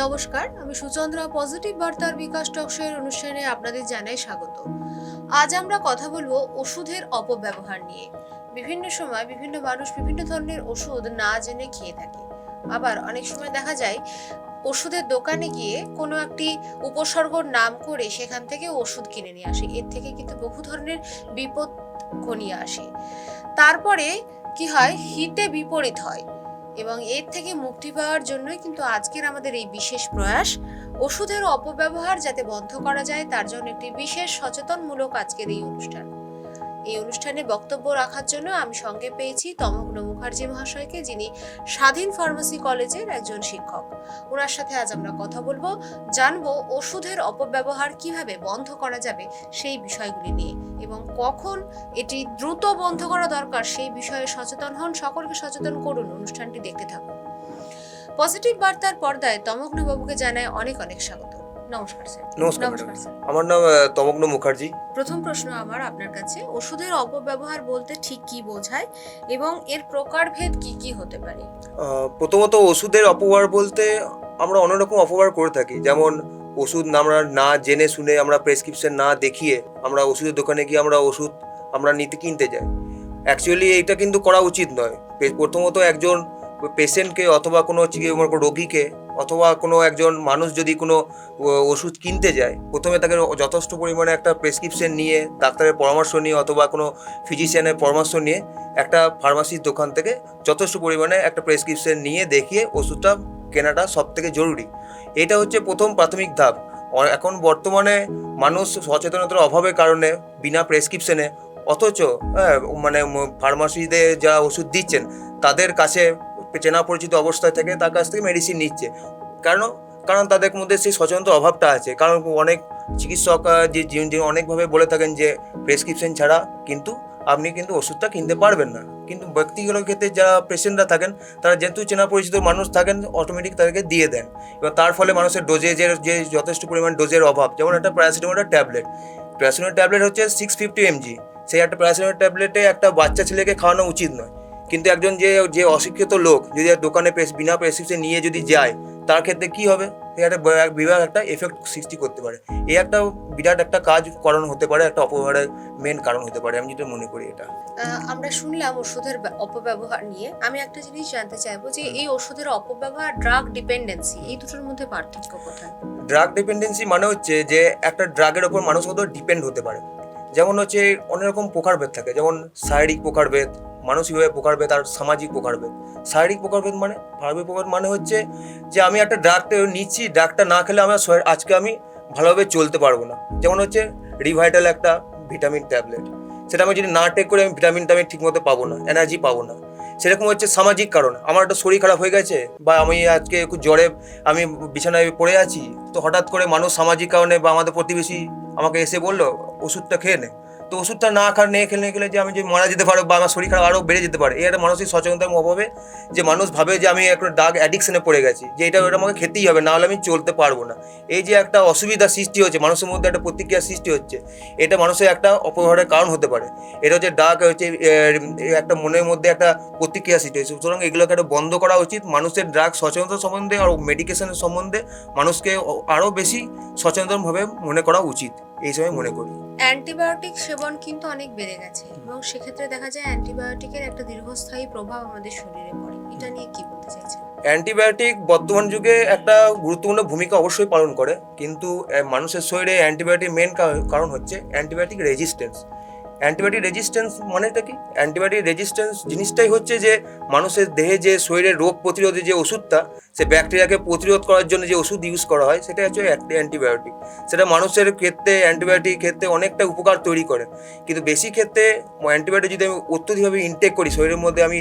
নমস্কার, আমি সুচন্দ্রা পজিটিভ বার্তার বিকাশ টকশোয়ের অনুষ্ঠানে আপনাদের জানাই স্বাগত। আজ আমরা কথা বলব ওষুধের অপব্যবহার নিয়ে। বিভিন্ন সময় বিভিন্ন মানুষ বিভিন্ন ধরনের ওষুধ না জেনে খেয়ে থাকে। আবার অনেক সময় দেখা যায়, ওষুধের দোকানে গিয়ে কোনো একটি উপসর্গর নাম করে সেখান থেকে ওষুধ কিনে নিয়ে আসে। এর থেকে কিন্তু বহু ধরনের বিপদ ঘনিয়ে আসে। তারপরে কি হয়? হিতে বিপরীত হয়। এবং এর থেকে মুক্তি পাওয়ার জন্যই কিন্তু আজকের আমাদের এই বিশেষ প্রয়াস। ওষুধের অপব্যবহার যাতে বন্ধ করা যায়, তার জন্য একটি বিশেষ সচেতনমূলক আজকের এই অনুষ্ঠান। এই অনুষ্ঠানে বক্তব্য রাখার জন্য আমি সঙ্গে পেয়েছি তমগ্ন মুখার্জি মহাশয়কে, যিনি স্বাধীন ফার্মেসি কলেজের একজন শিক্ষক। ওনার সাথে আজ আমরা কথা বলব, জানব ওষুধের অপব্যবহার কীভাবে বন্ধ করা যাবে সেই বিষয়গুলি নিয়ে এবং কখন এটি দ্রুত বন্ধ করা দরকার সেই বিষয়ে সচেতন হন, সকলকে সচেতন করুন অনুষ্ঠানটি দেখতে থাকুন। পজিটিভ বার্তার পর্দায় তমগ্ন বাবুকে জানায় অনেক অনেক স্বাগত। নমস্কার স্যার। নমস্কার নমস্কার স্যার। আমার নাম তমগ্ন মুখার্জি। প্রথম প্রশ্ন আমার আপনার কাছে। ওষুধের অপব্যবহার বলতে ঠিক কি বোঝায় এবং এর প্রকারভেদ কি কি হতে পারে? প্রথমত ওষুধের অপব্যবহার বলতে আমরা অনেক রকম অপব্যবহার করে থাকি। যেমন ওষুধ আমরা না জেনে শুনে আমরা প্রেসক্রিপশন না দেখিয়ে আমরা ওষুধের দোকানে গিয়ে আমরা ওষুধ আমরা নিতে কিনতে যাই। অ্যাকচুয়ালি এটা কিন্তু করা উচিত নয়। প্রথমত একজন পেশেন্টকে অথবা কোনো রোগীকে অথবা কোনো একজন মানুষ যদি কোনো ওষুধ কিনতে যায় প্রথমে তাকে যথেষ্ট পরিমাণে একটা প্রেসক্রিপশন নিয়ে ডাক্তারের পরামর্শ নিয়ে অথবা কোনো ফিজিশিয়ানের পরামর্শ নিয়ে একটা ফার্মাসির দোকান থেকে যথেষ্ট পরিমাণে একটা প্রেসক্রিপশন নিয়ে দেখিয়ে ওষুধটা কেনাটা সব থেকে জরুরি। এটা হচ্ছে প্রথম প্রাথমিক ধাপ। এখন বর্তমানে মানুষ সচেতনতার অভাবের কারণে বিনা প্রেসক্রিপশনে অথচ হ্যাঁ, মানে ফার্মাসিতে যা ওষুধ দিচ্ছেন তাদের কাছে চেনা পরিচিত অবস্থায় থেকে, তার কাছ থেকে মেডিসিন নিচ্ছে। কারণ কারণ তাদের মধ্যে সেই সচেতনতার অভাবটা আছে। কারণ অনেক চিকিৎসক যে অনেকভাবে বলে থাকেন যে প্রেসক্রিপশন ছাড়া কিন্তু আপনি কিন্তু ওষুধটা কিনতে পারবেন না। কিন্তু ব্যক্তিগত ক্ষেত্রে যারা পেশেন্টরা থাকেন, তারা যেহেতু চেনা পরিচিত মানুষ থাকেন অটোমেটিক তাদেরকে দিয়ে দেন। এবং তার ফলে মানুষের ডোজেজের যে যথেষ্ট পরিমাণ ডোজের অভাব, যেমন একটা প্যারাসিটামলের ট্যাবলেট প্যারাসিটামল ট্যাবলেট হচ্ছে সিক্স ফিফটি এমজি সেই একটা প্যারাসিটামল ট্যাবলেটে একটা বাচ্চা ছেলেকে খাওয়ানো উচিত নয়। কিন্তু একজন যে যে অশিক্ষিত লোক যদি দোকানে প্রেস- বিনা প্রেসক্রিপশন নিয়ে যদি যায় তার ক্ষেত্রে কি হবে? সে একটা ব- বিরাট একটা এফেক্ট সৃষ্টি করতে পারে। এই একটা বিরাট একটা কাজ কারণ হতে পারে একটা অপব্যবহারের মেন কারণ হতে পারে। আমি যেটা মনে করি এটা। আমরা শুনলাম ওষুধের অপব্যবহার নিয়ে। আমি একটা জিনিস জানতে চাইব যে এই ওষুধের অপব্যবহার ড্রাগ ডিপেন্ডেন্সি এই দুটোর মধ্যে পার্থক্য কোথায়? ড্রাগ ডিপেন্ডেন্সি মানে হচ্ছে যে একটা ড্রাগের ওপর মানুষ কত ডিপেন্ড হতে পারে। যেমন হচ্ছে অনেক রকম প্রকারভেদ থাকে। যেমন শারীরিক প্রকারভেদ মানসিকভাবে প্রকারভেদ আর সামাজিক প্রকারভেদ। শারীরিক প্রকারভেদ মানে শারীরিক প্রকার মানে হচ্ছে যে আমি একটা ড্রাগটা নিচ্ছি ড্রাগটা না খেলে আমার আজকে আমি ভালোভাবে চলতে পারব না। যেমন হচ্ছে রিভাইটাল একটা ভিটামিন ট্যাবলেট সেটা আমি যদি না টেক করে, আমি ভিটামিনটা আমি ঠিকমতো পাবো না এনার্জি পাবো না। সেরকম হচ্ছে সামাজিক কারণ। আমার একটা শরীর খারাপ হয়ে গেছে বা আমি আজকে একটু জ্বরে আমি বিছানায় পড়ে আছি, তো হঠাৎ করে মানুষ সামাজিক কারণে বা আমাদের প্রতিবেশী আমাকে এসে বলল, ওষুধটা খেয়ে নে। তো ওষুধটা না খা নিয়ে খেলে খেলে যে আমি যে মারা যেতে পারো বা আমার শরীর খারাপ আরও বেড়ে যেতে পারে এই একটা মানসিক সচেতনতার অভাবে যে মানুষ ভাবে যে আমি একটা ডাক অ্যাডিকশনে পড়ে গেছি, যে এটা ওটা আমাকে খেতেই হবে, নাহলে আমি চলতে পারব না। এই যে একটা অসুবিধা সৃষ্টি হচ্ছে, মানুষের মধ্যে একটা প্রতিক্রিয়া সৃষ্টি হচ্ছে, এটা মানুষের একটা অপব্যবহারের কারণ হতে পারে। এটা হচ্ছে ডাক হচ্ছে একটা মনের মধ্যে একটা প্রতিক্রিয়া সৃষ্টি হয়েছে সুতরাং এগুলোকে একটা বন্ধ করা উচিত, মানুষের ড্রাগ সচেতনতা সম্বন্ধে আর মেডিকেশনের সম্বন্ধে মানুষকে আরও বেশি সচেতনভাবে মনে করা উচিত। এই সময় মনে করি। অ্যান্টিবায়োটিক সেবন কিন্তু অনেক বেড়ে গেছে এবং সেক্ষেত্রে দেখা যায় অ্যান্টিবায়োটিকের একটা দীর্ঘস্থায়ী প্রভাব আমাদের শরীরে পড়ে। এটা নিয়ে কি বলতে চাইছেন? অ্যান্টিবায়োটিক বর্তমান যুগে একটা গুরুত্বপূর্ণ ভূমিকা অবশ্যই পালন করে কিন্তু মানুষের শরীরে অ্যান্টিবায়োটিক মেন কারণ হচ্ছে অ্যান্টিবায়োটিক রেজিস্ট্যান্স অ্যান্টিবায়োটিক রেজিস্ট্যান্স মানেটা কি? অ্যান্টিবায়োটিক রেজিস্ট্যান্স জিনিসটাই হচ্ছে যে, মানুষের দেহে যে শরীরে রোগ প্রতিরোধী যে ওষুধটা, সে ব্যাকটেরিয়াকে প্রতিরোধ করার জন্য যে ওষুধ ইউজ করা হয় সেটা হচ্ছে অ্যান্টিবায়োটিক সেটা মানুষের ক্ষেত্রে অ্যান্টিবায়োটিক ক্ষেত্রে অনেকটা উপকার তৈরি করে। কিন্তু বেশি ক্ষেত্রে অ্যান্টিবায়োটিক যদি আমি অত্যধিকভাবে ইনটেক করি, শরীরের মধ্যে আমি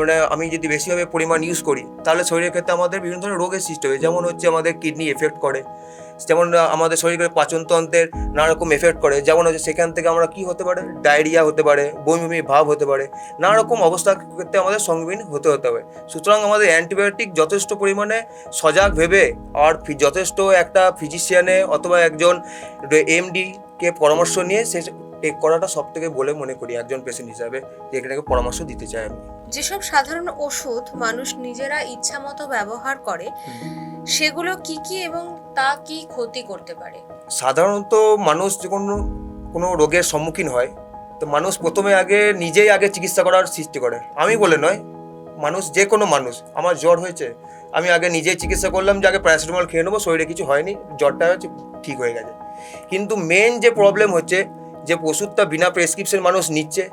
মানে আমি যদি বেশিভাবে পরিমাণ ইউজ করি, তাহলে শরীরের ক্ষেত্রে আমাদের বিভিন্ন ধরনের রোগের সৃষ্টি হবে। যেমন হচ্ছে আমাদের কিডনি এফেক্ট করে। যেমন আমাদের শরীরের পাচনতন্ত্রের নানা রকম এফেক্ট করে। যেমন হচ্ছে সেখান থেকে আমরা কি হতে পারে? ডায়রিয়া হতে পারে বমি বমি ভাব হতে পারে। নানা রকম অবস্থা ক্ষেত্রে আমাদের সম্মুখীন হতে হতে হবে। সুতরাং আমাদের অ্যান্টিবায়োটিক যথেষ্ট পরিমাণে সজাগ ভেবে আর যথেষ্ট একটা ফিজিশিয়ানে অথবা একজন এমডি কে পরামর্শ নিয়ে সে টেক করাটা সব থেকে বলে মনে করি একজন পেশেন্ট হিসাবে যে এটাকে পরামর্শ দিতে চাই আমি। যেসব সাধারণ ওষুধ মানুষ নিজেরা ইচ্ছা মতো ব্যবহার করে সেগুলো কি কি এবং তা কি ক্ষতি করতে পারে? সাধারণত মানুষ যখন কোনো রোগের সম্মুখীন হয় তো মানুষ প্রথমে আগে নিজেই আগে চিকিৎসা করার সৃষ্টি করে। আমি বলে নয় মানুষ যে কোনো মানুষ আমার জ্বর হয়েছে আমি আগে নিজেই চিকিৎসা করলাম যে আগে প্যারাসিটামল খেয়ে নেব শরীরে কিছু হয়নি জ্বরটা হচ্ছে ঠিক হয়ে গেছে। কিন্তু মেন যে প্রবলেম হচ্ছে যে ওষুধটা বিনা প্রেসক্রিপশন মানুষ নিচ্ছে।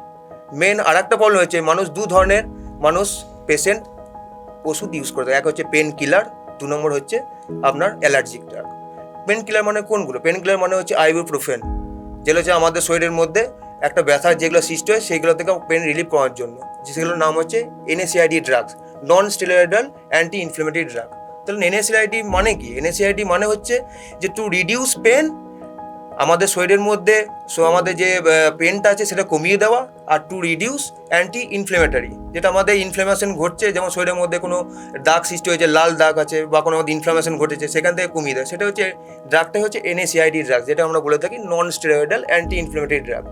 মেন আর একটা প্রবলেম হচ্ছে মানুষ দু ধরনের মানুষ পেশেন্ট ওষুধ ইউজ করে এক হচ্ছে পেন কিলার দু নম্বর হচ্ছে আপনার অ্যালার্জিক ড্রাগ পেন কিলার মানে কোনগুলো? পেন কিলার মানে হচ্ছে আইবুপ্রোফেন যেগুলো হচ্ছে আমাদের শরীরের মধ্যে একটা ব্যথার যেগুলো সৃষ্টি হয় সেইগুলো থেকে পেন রিলিফ করার জন্য। সেগুলোর নাম হচ্ছে NSAID drugs non steroidal anti inflammatory drug তাহলে এনএসিআইডি মানে কি? এনএসিআইডি মানে হচ্ছে যে টু রিডিউস পেন আমাদের শরীরের মধ্যে সো আমাদের যে পেনটা আছে সেটা কমিয়ে দেওয়া আর টু রিডিউস অ্যান্টি ইনফ্লেমেটারি যেটা আমাদের ইনফ্লেমেশন ঘটছে, যেমন শরীরের মধ্যে কোনো দাগ সৃষ্টি হয়েছে, লাল দাগ আছে বা কোনো আমাদের ইনফ্লামেশন ঘটেছে, সেখান থেকে কমিয়ে দেয় সেটা হচ্ছে ড্রাগটা হচ্ছে এনএসিআইডি ড্রাগ যেটা আমরা বলে থাকি non steroidal anti inflammatory drug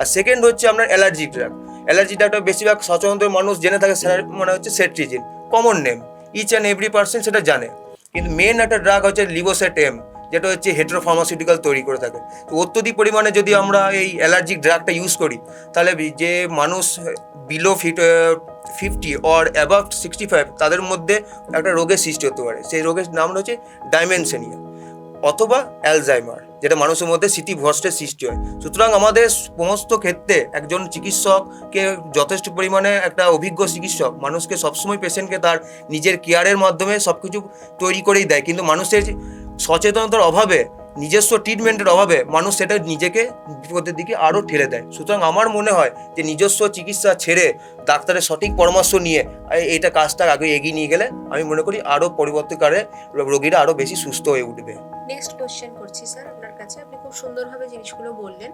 আর সেকেন্ড হচ্ছে আপনার অ্যালার্জিক ড্রাগ অ্যালার্জি ড্রাগটা বেশিরভাগ সচরাচর মানুষ জেনে থাকে মানে হচ্ছে cetirizine common name each and every person সেটা জানে। কিন্তু মেন একটা ড্রাগ হচ্ছে লিবোসেট এম যেটা হচ্ছে হেট্রোফার্মাসিউটিক্যাল তৈরি করে থাকে। তো অত্যধিক পরিমাণে যদি আমরা এই অ্যালার্জিক ড্রাগটা ইউজ করি, তাহলে যে মানুষ below fit fifty or above sixty five তাদের মধ্যে একটা রোগের সৃষ্টি হতে পারে। সেই রোগের নাম হচ্ছে ডাইমেনশনিয়া অথবা অ্যালজাইমার যেটা মানুষের মধ্যে স্মৃতিভ্রষ্টের সৃষ্টি হয়। সুতরাং আমাদের সমস্ত ক্ষেত্রে একজন চিকিৎসককে যথেষ্ট পরিমাণে একটা অভিজ্ঞ চিকিৎসক, মানুষকে সবসময় পেশেন্টকে তার নিজের কেয়ারের মাধ্যমে সব কিছু তৈরি করেই দেয়। কিন্তু মানুষের সচেতনতার অভাবে নিজস্ব ট্রিটমেন্টের অভাবে মানুষ সেটা নিজেকে বিপদের দিকে আরও ঠেলে দেয়। সুতরাং আমার মনে হয় যে নিজস্ব চিকিৎসা ছেড়ে ডাক্তারের সঠিক পরামর্শ নিয়ে এই- এইটা কাজটা আগে এগিয়ে নিয়ে গেলে আমি মনে করি আরও পরিবর্তনকারে রোগীরা আরও বেশি সুস্থ হয়ে উঠবে। নেক্সট কোশ্চেন করছি স্যার আপনার কাছে। আপনি খুব সুন্দরভাবে জিনিসগুলো বললেন।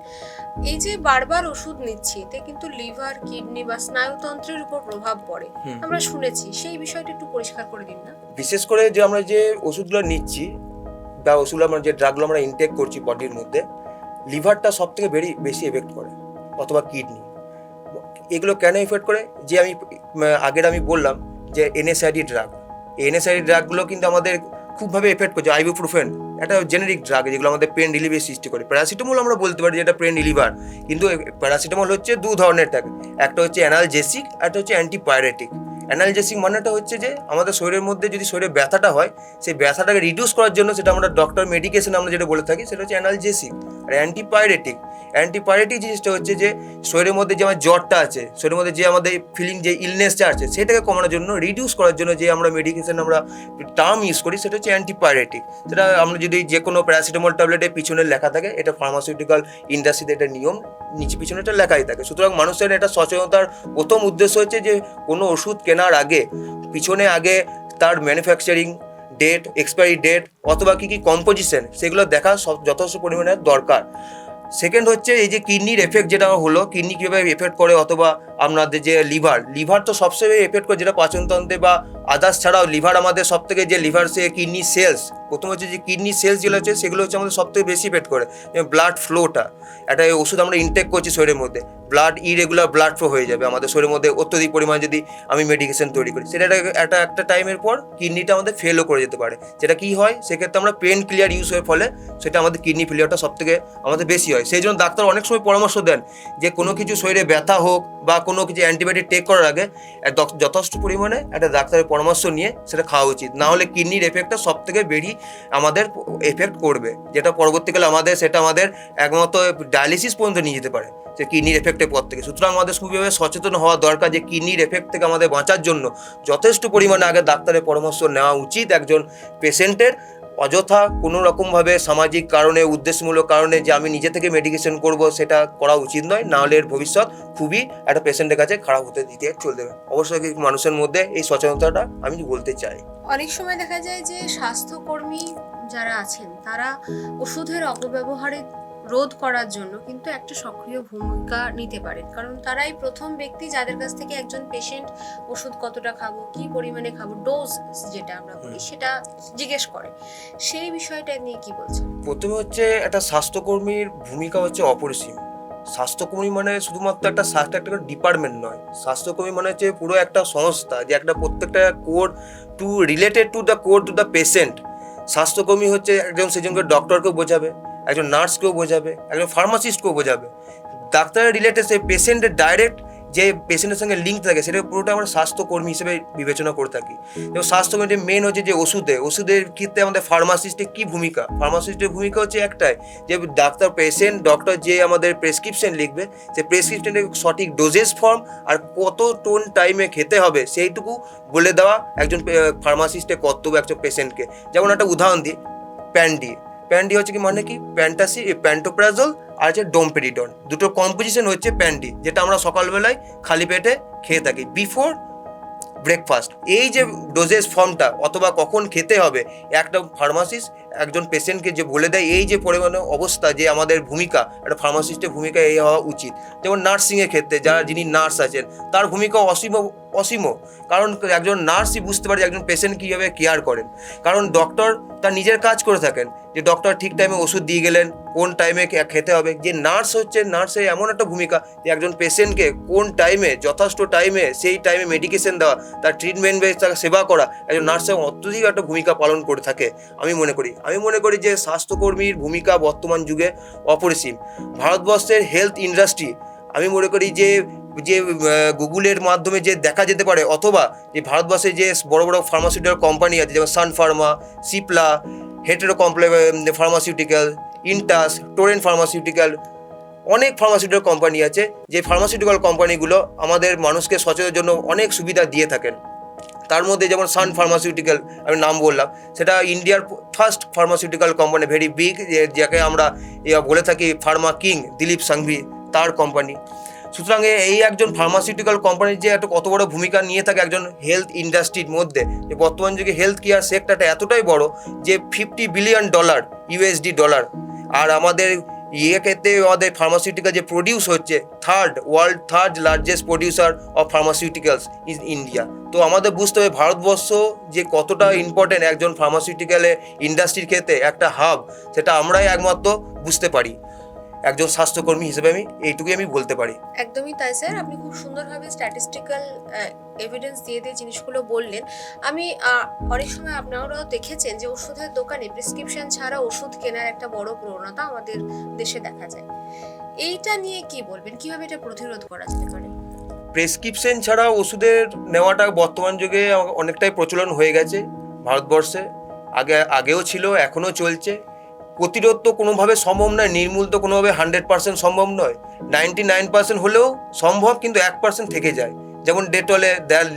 এই যে বারবার ওষুধ নিচ্ছি এতে কিন্তু লিভার কিডনি বা স্নায়ুতন্ত্রের উপর প্রভাব পড়ে। আমরা শুনেছি সেই বিষয়টা একটু পরিষ্কার করে দিন না। বিশেষ করে যে আমরা যে ওষুধগুলো নিচ্ছি বা ওষুধ আমরা যে ড্রাগগুলো আমরা ইনটেক করছি বডির মধ্যে লিভারটা সব থেকে বেরি, বেশি এফেক্ট করে, অথবা কিডনি এগুলো কেন এফেক্ট করে? যে আমি আগের আমি বললাম যে এনএসআইডি ড্রাগ এনএসআইডি ড্রাগগুলো কিন্তু আমাদের খুবভাবে এফেক্ট করছে আইবুপ্রোফেন একটা জেনেরিক ড্রাগ যেগুলো আমাদের পেন রিলিভের সৃষ্টি করে। প্যারাসিটামল আমরা বলতে পারি যে এটা পেন রিলিভার কিন্তু প্যারাসিটামল হচ্ছে দু ধরনের থাকে একটা হচ্ছে অ্যানালজেসিক একটা হচ্ছে অ্যান্টিপাইরেটিক অ্যানালজেসিক মানেটা হচ্ছে যে আমাদের শরীরের মধ্যে যদি শরীরে ব্যথাটা হয়, সেই ব্যথাটাকে রিডিউস করার জন্য সেটা আমরা ডক্টর মেডিকেশন আমরা যেটা বলে থাকি, সেটা হচ্ছে অ্যানালজেসিক আর অ্যান্টিপাইরেটিক অ্যান্টিপাইরেটিক জিনিসটা হচ্ছে যে শরীরের মধ্যে যে আমার জ্বরটা আছে, শরীরের মধ্যে যে আমাদের ফিলিং যে ইলনেসটা আছে, সেটাকে কমানোর জন্য রিডিউস করার জন্য যে আমরা মেডিকেশন আমরা টার্ম ইউজ করি, সেটা হচ্ছে অ্যান্টিপাইরেটিক সেটা আমরা যদি যে কোনো প্যারাসিটামল ট্যাবলেটের পিছনে লেখা থাকে, এটা ফার্মাসিউটিক্যাল ইন্ডাস্ট্রিতে এটা নিয়ম, নিচে পিছনে এটা লেখাই থাকে। সুতরাং মানুষের এটা সচেতনতার প্রথম উদ্দেশ্য হচ্ছে যে, কোনো ওষুধ কেনার আগে, পিছনে আগে তার ম্যানুফ্যাকচারিং ডেট এক্সপায়ারি ডেট অথবা কী কী কম্পোজিশন সেগুলো দেখা যথেষ্ট পরিমাণে দরকার। সেকেন্ড হচ্ছে এই যে কিডনির এফেক্ট যেটা হলো, কিডনি কীভাবে এফেক্ট করে অথবা আপনাদের যে লিভার লিভার তো সবসময় এফেক্ট করে, যেটা পাচনতন্ত্রে বা আদার্স ছাড়াও লিভার আমাদের সব থেকে যে লিভার সে কিডনি সেলস প্রথম হচ্ছে যে কিডনি সেলস যেগুলো হচ্ছে সেগুলো হচ্ছে আমাদের সব থেকে বেশি এফেক্ট করে। ব্লাড ফ্লোটা একটা ওষুধ আমরা ইনটেক করছি শরীরের মধ্যে ব্লাড ইরেগুলার ব্লাড ফ্লো হয়ে যাবে আমাদের শরীরের মধ্যে। অত্যধিক পরিমাণে যদি আমি মেডিকেশন তৈরি করি, সেটা একটা- একটা টাইমের পর কিডনিটা আমাদের ফেলও করে যেতে পারে। যেটা কি হয়, সেক্ষেত্রে আমরা পেন ক্লিয়ার ইউজ হয়ে ফলে সেটা আমাদের কিডনি ফেলিয়ারটা সব থেকে আমাদের বেশি হয়। সেই জন্য ডাক্তার অনেক সময় পরামর্শ দেন যে কোনো কিছু শরীরে ব্যথা হোক বা কোনো কিছু অ্যান্টিবায়োটিক টেক করার আগে যথেষ্ট পরিমাণে একটা ডাক্তারের পরামর্শ নিয়ে সেটা খাওয়া উচিত। না হলে কিডনির এফেক্টটা সব থেকে বেশি আমাদের এফেক্ট করবে। যেটা পরবর্তীকালে আমাদের, সেটা আমাদের একমাত্র ডায়ালিসিস পর্যন্ত নিয়ে যেতে পারে, যে কিডনির এফেক্টের পর থেকে। সুতরাং আমাদের খুবইভাবে সচেতন হওয়া দরকার যে কিডনির এফেক্ট থেকে আমাদের বাঁচার জন্য যথেষ্ট পরিমাণে আগে ডাক্তারের পরামর্শ নেওয়া উচিত একজন পেশেন্টের অযথা কোনো রকমভাবে সামাজিক কারণে, উদ্দেশ্যমূলক কারণে যে আমি নিজে থেকে মেডিকেশন করব, সেটা করা উচিত নয়। নাহলে এর ভবিষ্যৎ খুবই একটা পেশেন্টের কাছে খারাপ হতে দিতে চলবে। অবশ্যই মানুষের মধ্যে এই সচেতনতাটা আমি বলতে চাই। অনেক সময় দেখা যায় যে স্বাস্থ্যকর্মী যারা আছেন, তারা ওষুধের অপব্যবহারে রোধ করার জন্য কিন্তু একটা সক্রিয় ভূমিকা নিতে পারেন। কারণ তারাই প্রথম ব্যক্তি যাদের কাছ থেকে একজন পেশেন্ট ওষুধ কতটা খাব কি পরিমাণে খাব ডোজ যেটা আমরা বলি সেটা জিজ্ঞেস করে। সেই বিষয়টা নিয়ে কি বলছেন? প্রথমে হচ্ছে একটা স্বাস্থ্যকর্মীর ভূমিকা হচ্ছে অপরিসীম। স্বাস্থ্যকর্মী মানে শুধুমাত্র একটা স্বাস্থ্য একটা ডিপার্টমেন্ট নয়। স্বাস্থ্যকর্মী মানে হচ্ছে পুরো একটা সংস্থা যে একটা প্রত্যেকটা code to related to the code to the patient স্বাস্থ্যকর্মী হচ্ছে একজন সেজনকে ডক্টরকে বোঝাবে। একজন নার্সকেও বোঝাবে, একজন ফার্মাসিস্টকেও বোঝাবে। ডাক্তারের রিলেটেড সেই পেশেন্টের ডাইরেক্ট যে পেশেন্টের সঙ্গে লিঙ্ক থাকে, সেটা পুরোটা আমরা স্বাস্থ্যকর্মী হিসেবে বিবেচনা করে থাকি। এবং স্বাস্থ্যকর্মীদের মেন হচ্ছে যে ওষুধে, ওষুধের ক্ষেত্রে আমাদের ফার্মাসিস্টের কী ভূমিকা? ফার্মাসিস্টের ভূমিকা হচ্ছে একটাই, যে ডাক্তার পেশেন্ট ডক্টর যে আমাদের প্রেসক্রিপশন লিখবে, সেই প্রেসক্রিপশনের সঠিক ডোজেস ফর্ম আর কত টোন টাইমে খেতে হবে, সেইটুকু বলে দেওয়া একজন ফার্মাসিস্টের কর্তব্য একজন পেশেন্টকে যেমন একটা উদাহরণ দিই প্যান্ডি প্যান্ডি হচ্ছে কি মানে কি? প্যান্টাসি প্যান্টোপ্রাজল আর হচ্ছে ডোমপেরিডন দুটো কম্পোজিশন হচ্ছে প্যান্ডি, যেটা আমরা সকালবেলায় খালি পেটে খেয়ে থাকি। বিফোর ব্রেকফাস্ট এই যে ডোজেস ফর্মটা অথবা কখন খেতে হবে, একটা ফার্মাসিস্ট একজন পেশেন্টকে যে বলে দেয়, এই যে পরিমাণে অবস্থা, যে আমাদের ভূমিকা, একটা ফার্মাসিস্টের ভূমিকা এই হওয়া উচিত। যেমন নার্সিংয়ের ক্ষেত্রে, যারা যিনি নার্স আছেন, তার ভূমিকা অসীম অসীম কারণ একজন নার্সই বুঝতে পারে একজন পেশেন্ট কীভাবে কেয়ার করেন। কারণ ডক্টর তার নিজের কাজ করে থাকেন, যে ডক্টর ঠিক টাইমে ওষুধ দিয়ে গেলেন, কোন টাইমে খেতে হবে। যে নার্স হচ্ছে, নার্সের এমন একটা ভূমিকা যে একজন পেশেন্টকে কোন টাইমে যথেষ্ট টাইমে সেই টাইমে মেডিকেশন দেওয়া, তার ট্রিটমেন্ট বেস তাকে সেবা করা, একজন নার্সের অত্যধিক একটা ভূমিকা পালন করে থাকে, আমি মনে করি। আমি মনে করি যে স্বাস্থ্যকর্মীর ভূমিকা বর্তমান যুগে অপরিসীম। ভারতবর্ষের হেলথ ইন্ডাস্ট্রি আমি মনে করি যে যে গুগলের মাধ্যমে যে দেখা যেতে পারে, অথবা যে ভারতবর্ষে যে বড় বড় ফার্মাসিউটিক্যাল কোম্পানি আছে, যেমন সান ফার্মা সিপলা হেটেরো কমপ্লে ফার্মাসিউটিক্যাল ইন্টাস টোরেন ফার্মাসিউটিক্যাল অনেক ফার্মাসিউটিক্যাল কোম্পানি আছে, যে ফার্মাসিউটিক্যাল কোম্পানিগুলো আমাদের মানুষকে সচেতনের জন্য অনেক সুবিধা দিয়ে থাকেন। তার মধ্যে যেমন সান ফার্মাসিউটিক্যাল আমি নাম বললাম, সেটা ইন্ডিয়ার first pharmaceutical company very big যাকে আমরা বলে থাকি ফার্মা কিং দিলীপ সাংভি, তার কোম্পানি সুতরাং এই একজন ফার্মাসিউটিক্যাল কোম্পানির যে একটা কত বড় ভূমিকা নিয়ে থাকে একজন হেলথ ইন্ডাস্ট্রির মধ্যে, যে বর্তমান যুগে হেলথ কেয়ার সেক্টরটা এতটাই বড় যে fifty billion dollar USD dollar আর আমাদের ইয়ে ক্ষেত্রে আমাদের ফার্মাসিউটিক্যাল যে প্রডিউস হচ্ছে third world third largest producer of pharmaceuticals is India তো আমাদের বুঝতে হবে ভারতবর্ষ যে কতটা ইম্পর্টেন্ট একজন ফার্মাসিউটিক্যালে ইন্ডাস্ট্রির ক্ষেত্রে একটা হাব সেটা আমরাই একমাত্র বুঝতে পারি। একজন স্বাস্থ্যকর্মী হিসেবে আমি এইটুকুই আমি বলতে পারি। একদমই তাই স্যার আপনি খুব সুন্দরভাবে স্ট্যাটিস্টিক্যাল এভিডেন্স দিয়ে দিয়ে জিনিসগুলো বললেন। আমি অনেক সময় আপনারাও দেখেছেন যে ওষুধের দোকানে প্রেসক্রিপশন ছাড়া ওষুধ কেনার একটা বড় প্রবণতা আমাদের দেশে দেখা যায়। এইটা নিয়ে কি বলবেন? কীভাবে এটা প্রতিরোধ করা যেতে পারে? প্রেসক্রিপশন ছাড়া ওষুধের নেওয়াটা বর্তমান যুগে অনেকটাই প্রচলন হয়ে গেছে ভারতবর্ষে। আগে আগেও ছিল এখনও চলছে। প্রতিরোধ তো কোনোভাবে সম্ভব নয়, নির্মূল তো কোনোভাবে হান্ড্রেড পার্সেন্ট সম্ভব নয়। নাইনটি নাইন পার্সেন্ট হলেও সম্ভব, কিন্তু এক পার্সেন্ট থেকে যায়। যেমন ডেটলে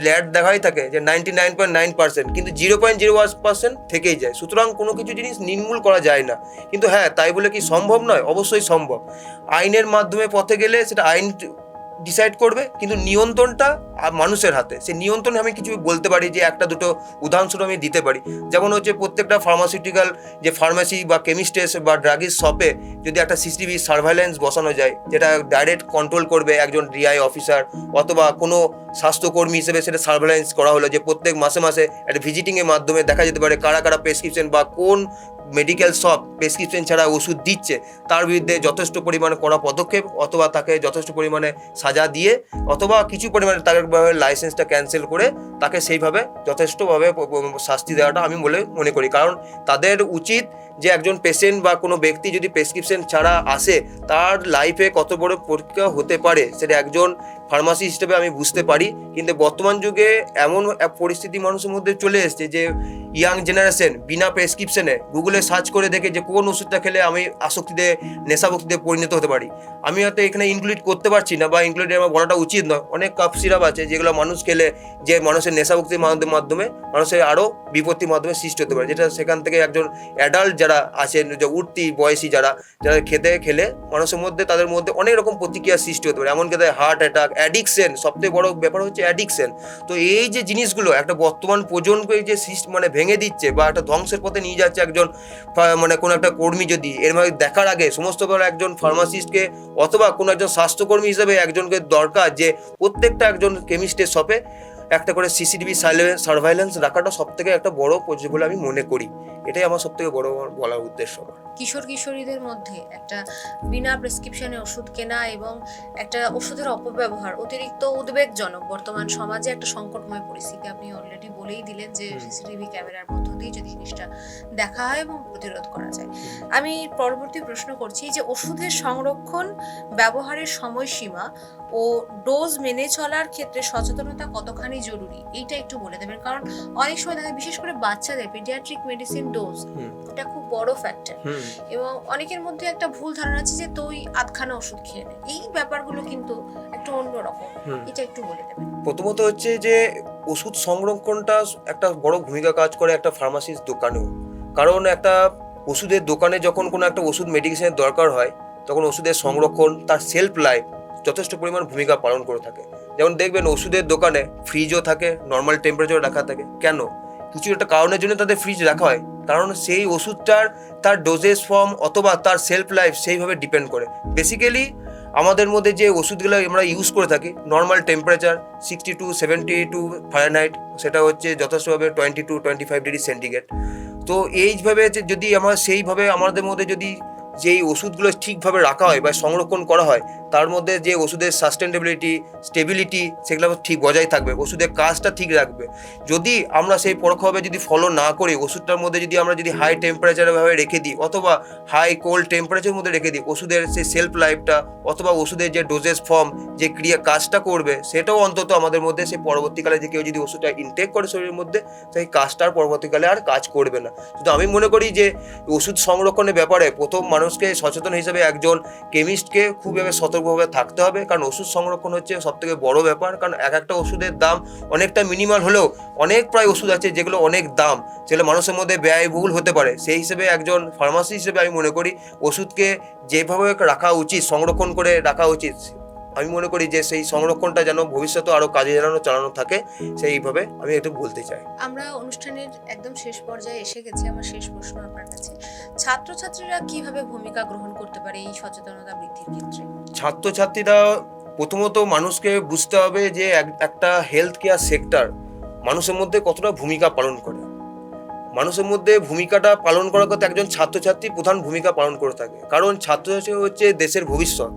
ল্যাড দেখাই থাকে যে ninety nine point nine percent কিন্তু জিরো পয়েন্ট জিরো পার্সেন্ট থেকেই যায়। সুতরাং কোনো কিছু জিনিস নির্মূল করা যায় না। কিন্তু হ্যাঁ তাই বলে কি সম্ভব নয়? অবশ্যই সম্ভব। আইনের মাধ্যমে পথে গেলে সেটা আইন ডিসাইড করবে, কিন্তু নিয়ন্ত্রণটা মানুষের হাতে। সেই নিয়ন্ত্রণে আমি কিছু বলতে পারি যে, একটা দুটো উদাহরণস্বরূপ আমি দিতে পারি। যেমন হচ্ছে প্রত্যেকটা ফার্মাসিউটিক্যাল যে ফার্মাসি বা কেমিস্টেস বা ড্রাগিস শপে যদি একটা সিসিটিভি সার্ভাইলেন্স বসানো যায়, যেটা ডাইরেক্ট কন্ট্রোল করবে একজন ডিআই অফিসার অথবা কোনো স্বাস্থ্যকর্মী হিসেবে সেটা সার্ভেলেন্স করা হলো যে, প্রত্যেক মাসে মাসে একটা ভিজিটিংয়ের মাধ্যমে দেখা যেতে পারে কারা কারা প্রেসক্রিপশন বা কোন মেডিকেল শপ প্রেসক্রিপশন ছাড়া ওষুধ দিচ্ছে, তার বিরুদ্ধে যথেষ্ট পরিমাণে করা পদক্ষেপ অথবা তাকে যথেষ্ট পরিমাণে সাজা দিয়ে অথবা কিছু পরিমাণে তার লাইসেন্সটা ক্যান্সেল করে তাকে সেইভাবে যথেষ্টভাবে শাস্তি দেওয়াটা আমি বলে মনে করি। কারণ তাদের উচিত যে একজন পেশেন্ট বা কোনো ব্যক্তি যদি প্রেসক্রিপশন ছাড়া আসে, তার লাইফে কত বড় পরীক্ষা হতে পারে? সেটা একজন ফার্মাসি হিসেবে আমি বুঝতে পারি, কিন্তু বর্তমান যুগে এমন পরিস্থিতি মানুষের মধ্যে চলে এসেছে যে ইয়াং জেনারেশন বিনা প্রেসক্রিপশনে গুগলে সার্চ করে দেখে যে কোন ওষুধটা খেলে আমি আসক্তিতে, নেশাভক্তিতে পরিণত হতে পারি। আমি হয়তো এখানে ইনক্লুড করতে পারছি না বা ইনক্লুড আমার বলাটা উচিত নয়। অনেক কাপ সিরাপ আছে যেগুলো মানুষ খেলে যে মানুষের নেশাভক্তির মাধ্যমে- মানুষের আরও বিপত্তির মাধ্যমে সৃষ্টি হতে পারে। যেটা সেখান থেকে একজন অ্যাডাল্ট যারা আছেন, যে উঠতি বয়সী যারা যারা খেতে, খেলে মানুষের মধ্যে তাদের মধ্যে অনেক রকম প্রতিক্রিয়া সৃষ্টি হতে পারে। এমনকি তাদের হার্ট অ্যাটাক অ্যাডিকশন সবথেকে বড় ব্যাপার হচ্ছে অ্যাডিকশন তো এই যে জিনিসগুলো, একটা বর্তমান প্রজন্মকে যে সিস্ট মানে ভেঙে দিচ্ছে বা একটা ধ্বংসের পথে নিয়ে যাচ্ছে একজন মানে কোনো একটা কর্মী যদি, এর মধ্যে দেখার আগে সমস্ত একজন ফার্মাসিস্টকে অথবা কোনো একজন স্বাস্থ্যকর্মী হিসেবে একজনকে দরকার যে প্রত্যেকটা একজন কেমিস্টের শপে একটা করে সিসিটিভি সার্ভাইলেন্স রাখাটা সব থেকে একটা বড় বলে আমি মনে করি। এটাই আমার সব থেকে বড় বলার উদ্দেশ্য আমার। কিশোর কিশোরীদের মধ্যে একটা বিনা প্রেসক্রিপশনে ওষুধ কেনা এবং একটা ওষুধের অপব্যবহার অতিরিক্ত উদ্বেগজনক। বর্তমান সমাজে একটা সংকটময় পরিস্থিতি। আপনি অলরেডি বলেই দিলেন যে সিসিটিভি ক্যামেরার মধ্য দিয়ে যদি জিনিসটা দেখা হয় এবং প্রতিরোধ করা যায়। আমি পরবর্তী প্রশ্ন করছি যে ওষুধের সংরক্ষণ ব্যবহারের সময়সীমা ও ডোজ মেনে চলার ক্ষেত্রে সচেতনতা কতখানি জরুরি? এইটা একটু বলে দেবেন। কারণ অনেক সময় দেখা বিশেষ করে বাচ্চাদের পেডিয়াট্রিক মেডিসিন ডোজ এটা খুব বড় ফ্যাক্টর এবং অনেকের মধ্যে একটা ভুল ধারণা আছে যে তুই আধখানা ওষুধ খেয়ে নে। এই ব্যাপারগুলো কিন্তু একটু অন্যরকম। এটা একটু বলে দেবেন। প্রথমত হচ্ছে যে ওষুধ সংরক্ষণটা একটা বড় ভূমিকা কাজ করে একটা ফার্মাসির দোকানেও। কারণ একটা ওষুধের দোকানে যখন কোনো একটা ওষুধ মেডিকেশনের দরকার হয় তখন ওষুধের সংরক্ষণ তার সেলফ লাইফ যথেষ্ট পরিমাণ ভূমিকা পালন করে থাকে। যেমন দেখবেন ওষুধের দোকানে ফ্রিজও থাকে নর্মাল টেম্পারেচার রাখা থাকে। কেন? কিছু একটা কারণের জন্য তাদের ফ্রিজ রাখা হয়। কারণ সেই ওষুধটার তার ডোজেস ফর্ম অথবা তার সেলফ লাইফ সেইভাবে ডিপেন্ড করে। বেসিক্যালি আমাদের মধ্যে যে ওষুধগুলো আমরা ইউজ করে থাকি normal temperature sixty two seventy two Fahrenheit সেটা হচ্ছে যথেষ্টভাবে twenty two twenty five degree centigrade তো এইভাবে যদি আমার সেইভাবে আমাদের মধ্যে যদি যেই ওষুধগুলো ঠিকভাবে রাখা হয় বা সংরক্ষণ করা হয় তার মধ্যে যে ওষুধের সাস্টেনেবিলিটি স্টেবিলিটি সেগুলো ঠিক বজায় থাকবে, ওষুধের কাজটা ঠিক রাখবে। যদি আমরা সেই পরোক্ষভাবে যদি ফলো না করি, ওষুধটার মধ্যে যদি আমরা যদি হাই টেম্পারেচারভাবে রেখে দিই, অথবা হাই কোল্ড টেম্পারেচারের মধ্যে রেখে দিই, ওষুধের সেই সেলফ লাইফটা অথবা ওষুধের যে ডোজেস ফর্ম যে ক্রিয়া কাজটা করবে, সেটাও অন্তত আমাদের মধ্যে সেই পরবর্তীকালে যে কেউ যদি ওষুধটা ইনটেক করে শরীরের মধ্যে, সেই কাজটার পরবর্তীকালে আর কাজ করবে না। কিন্তু আমি মনে করি যে ওষুধ সংরক্ষণের ব্যাপারে প্রথম মানুষকে সচেতন হিসেবে একজন কেমিস্টকে খুবভাবে সতর্কভাবে থাকতে হবে, কারণ ওষুধ সংরক্ষণ হচ্ছে সব থেকে বড় ব্যাপার, কারণ এক একটা ওষুধের দাম অনেকটা মিনিমাল হলেও অনেক প্রায় ওষুধ আছে যেগুলো অনেক দাম, সেগুলো মানুষের মধ্যে ব্যয়বহুল হতে পারে। সেই হিসেবে একজন ফার্মাসি হিসেবে আমি মনে করি ওষুধকে যেভাবে রাখা উচিত, সংরক্ষণ করে রাখা উচিত, আমি মনে করি যে সেই সংরক্ষণটা যেন ভবিষ্যতে আরও কাজে যেন চালানো থাকে, সেইভাবে আমি একটু বলতে চাই। আমরা অনুষ্ঠানের একদম শেষ পর্যায়ে এসে গেছি, আমার শেষ প্রশ্ন আপনার কাছে। ছাত্রছাত্রীরা কীভাবে ভূমিকা গ্রহণ করতে পারে এই সচেতনতা বৃদ্ধির ক্ষেত্রে? ছাত্রছাত্রীরা প্রথমত মানুষকে বুঝতে হবে যে এক- একটা হেলথ কেয়ার সেক্টর মানুষের মধ্যে কতটা ভূমিকা পালন করে। মানুষের মধ্যে ভূমিকাটা পালন করার কথা একজন ছাত্রছাত্রী প্রধান ভূমিকা পালন করে থাকে। কারণ ছাত্রছাত্রী হচ্ছে দেশের ভবিষ্যৎ।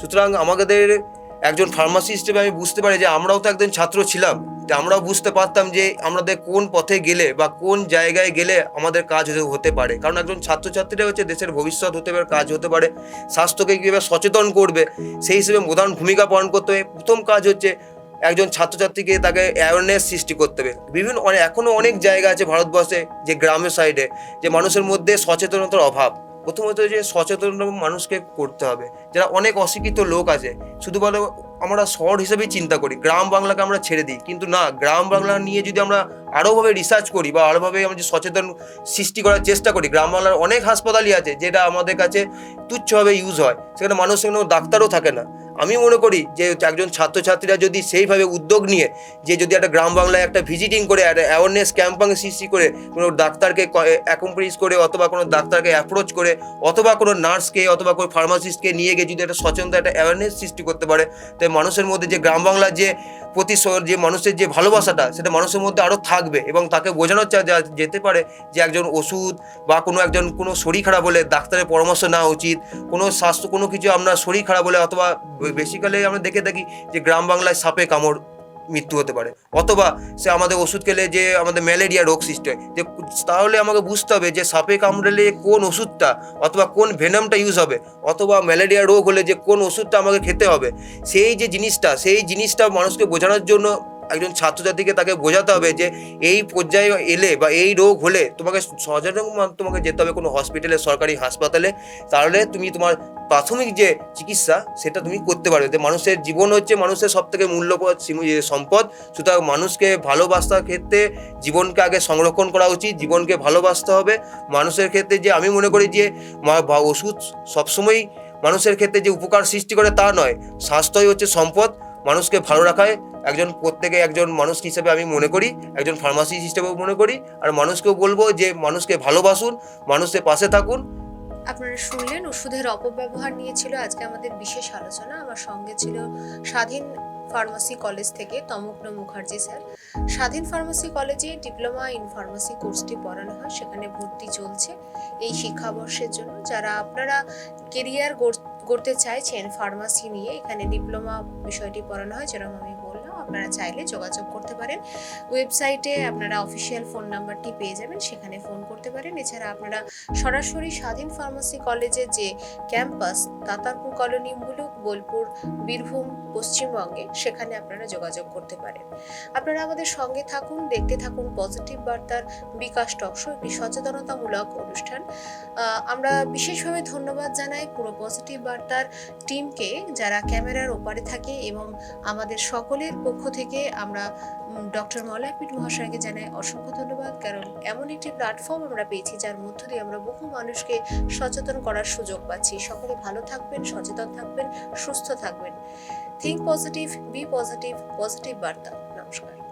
সুতরাং আমাদের একজন ফার্মাসি হিসেবে আমি বুঝতে পারি যে আমরাও তো একজন ছাত্র ছিলাম। যে আমরাও বুঝতে পারতাম যে আমাদের কোন পথে গেলে বা কোন জায়গায় গেলে আমাদের কাজ হতে পারে। কারণ একজন ছাত্রছাত্রীরা হচ্ছে দেশের ভবিষ্যৎ হতে পারে, কাজ হতে পারে, স্বাস্থ্যকে কীভাবে সচেতন করবে, সেই হিসেবে প্রধান ভূমিকা পালন করতে হবে। প্রথম কাজ হচ্ছে একজন ছাত্রছাত্রীকে তাকে অ্যাওয়ারনেস সৃষ্টি করতে হবে। বিভিন্ন অনেক এখনও অনেক জায়গা আছে ভারতবর্ষে যে গ্রামের সাইডে যে মানুষের মধ্যে সচেতনতার অভাব। প্রথমত যে সচেতন মানুষকে করতে হবে। যারা অনেক অশিক্ষিত লোক আছে, শুধু বলে আমরা শহর হিসেবেই চিন্তা করি, গ্রাম বাংলাকে আমরা ছেড়ে দিই। কিন্তু না, গ্রাম বাংলা নিয়ে যদি আমরা আরোভাবে রিসার্চ করি বা আরোভাবে আমরা যে সচেতন সৃষ্টি করার চেষ্টা করি। গ্রাম বাংলার অনেক হাসপাতালই আছে যেটা আমাদের কাছে তুচ্ছভাবে ইউজ হয়। সেখানে মানুষের কোনো ডাক্তারও থাকে না। আমি মনে করি যে একজন ছাত্রছাত্রীরা যদি সেইভাবে উদ্যোগ নিয়ে যে যদি একটা গ্রাম বাংলায় একটা ভিজিটিং করে, একটা অ্যাওয়ারনেস ক্যাম্পাঙ্গে সৃষ্টি করে, কোনো ডাক্তারকে অ্যাকম্প্লিশ করে, অথবা কোনো ডাক্তারকে অ্যাপ্রোচ করে, অথবা কোনো নার্সকে, অথবা কোনো ফার্মাসিস্টকে নিয়ে গিয়ে যদি একটা সচেতনতা একটা অ্যাওয়ারনেস সৃষ্টি করতে পারে তাই মানুষের মধ্যে যে গ্রাম বাংলার যে প্রতি যে মানুষের যে ভালোবাসাটা, সেটা মানুষের মধ্যে আরও থাকবে এবং তাকে বোঝানো যেতে পারে যে একজন ওষুধ বা কোনো একজন, কোনো শরীর খারাপ হলে ডাক্তারের পরামর্শ নেওয়া উচিত। কোনো স্বাস্থ্য, কোনো কিছু আমরা শরীর খারাপ হলে অথবা বেসিক্যালি আমরা দেখে থাকি যে গ্রাম বাংলায় সাপে কামড় মৃত্যু হতে পারে। অথবা সে আমাদের ওষুধ খেলে যে আমাদের ম্যালেরিয়া রোগ সৃষ্টি হয়। যে তাহলে আমাকে বুঝতে হবে যে সাপে কামড়ালে কোন ওষুধটা অথবা কোন ভেনামটা ইউজ হবে। অথবা ম্যালেরিয়া রোগ হলে যে কোন ওষুধটা আমাকে খেতে হবে। সেই যে জিনিসটা, সেই জিনিসটা মানুষকে বোঝানোর জন্য একজন ছাত্র ছাত্রছাত্রীকে তাকে বোঝাতে হবে যে এই পর্যায়ে এলে বা এই রোগ হলে তোমাকে সচেতন তোমাকে যেতে হবে কোনো হসপিটালে, সরকারি হাসপাতালে। তাহলে তুমি তোমার প্রাথমিক যে চিকিৎসা, সেটা তুমি করতে পারবে। যে মানুষের জীবন হচ্ছে মানুষের সব থেকে মূল্যবোধ সম্পদ। সুতরাং মানুষকে ভালোবাসার ক্ষেত্রে জীবনকে আগে সংরক্ষণ করা উচিত, জীবনকে ভালোবাসতে হবে। মানুষের ক্ষেত্রে যে আমি মনে করি যে ওষুধ সবসময়ই মানুষের ক্ষেত্রে যে উপকার সৃষ্টি করে তা নয়, স্বাস্থ্যই হচ্ছে সম্পদ। মানুষকে ভালো রাখায়, একজন প্রত্যেকে একজন মানুষ হিসেবে আমি মনে করি, একজন ফার্মাসিস্ট হিসেবেও মনে করি, আর মানুষকেও বলব যে মানুষকে ভালোবাসুন, মানুষের পাশে থাকুন। আপনারা শুনলেন ওষুধের অপব্যবহার নিয়ে ছিল আজকে আমাদের বিশেষ আলোচনা। আমার সঙ্গে ছিল স্বাধীন ফার্মাসি কলেজ থেকে তমগ্ন মুখার্জি স্যার। স্বাধীন ফার্মাসি কলেজে ডিপ্লোমা ইন ফার্মাসি কোর্সটি পড়ানো হয়, সেখানে ভর্তি চলছে এই শিক্ষাবর্ষের জন্য। যারা আপনারা কেরিয়ার চাইছেন ফার্মাসি নিয়ে, এখানে ডিপ্লোমা বিষয়টি পড়ানো হয়, যেরকম আমি বললাম, আপনারা চাইলে যোগাযোগ করতে পারেন। ওয়েবসাইটে আপনারা অফিসিয়াল ফোন নাম্বারটি পেয়ে যাবেন, সেখানে ফোন করতে পারেন। এছাড়া আপনারা সরাসরি স্বাধীন ফার্মাসি কলেজের যে ক্যাম্পাস তাতারপুর কলোনি মুলুক, বোলপুর, বীরভূম পশ্চিমবঙ্গে, সেখানে আপনারা যোগাযোগ করতে পারেন। আপনারা আমাদের সঙ্গে থাকুন, দেখতে থাকুন পজিটিভ বার্তার বিকাশ টকশো একটি সচেতনতামূলক অনুষ্ঠান। আমরা বিশেষভাবে ধন্যবাদ জানাই পুরো পজিটিভ বার্তার টিমকে যারা ক্যামেরার ওপারে থাকে এবং আমাদের সকলের পক্ষ থেকে আমরা ডক্টর মলয়পীঠ মহাশয়কে জানাই অসংখ্য ধন্যবাদ। কারণ এমন একটি প্ল্যাটফর্ম আমরা পেয়েছি যার মধ্য দিয়ে আমরা বহু মানুষকে সচেতন করার সুযোগ পাচ্ছি। সকলে ভালো থাকবেন, সচেতন থাকবেন, সুস্থ থাকবেন। Think positive be positive positive বার্তা।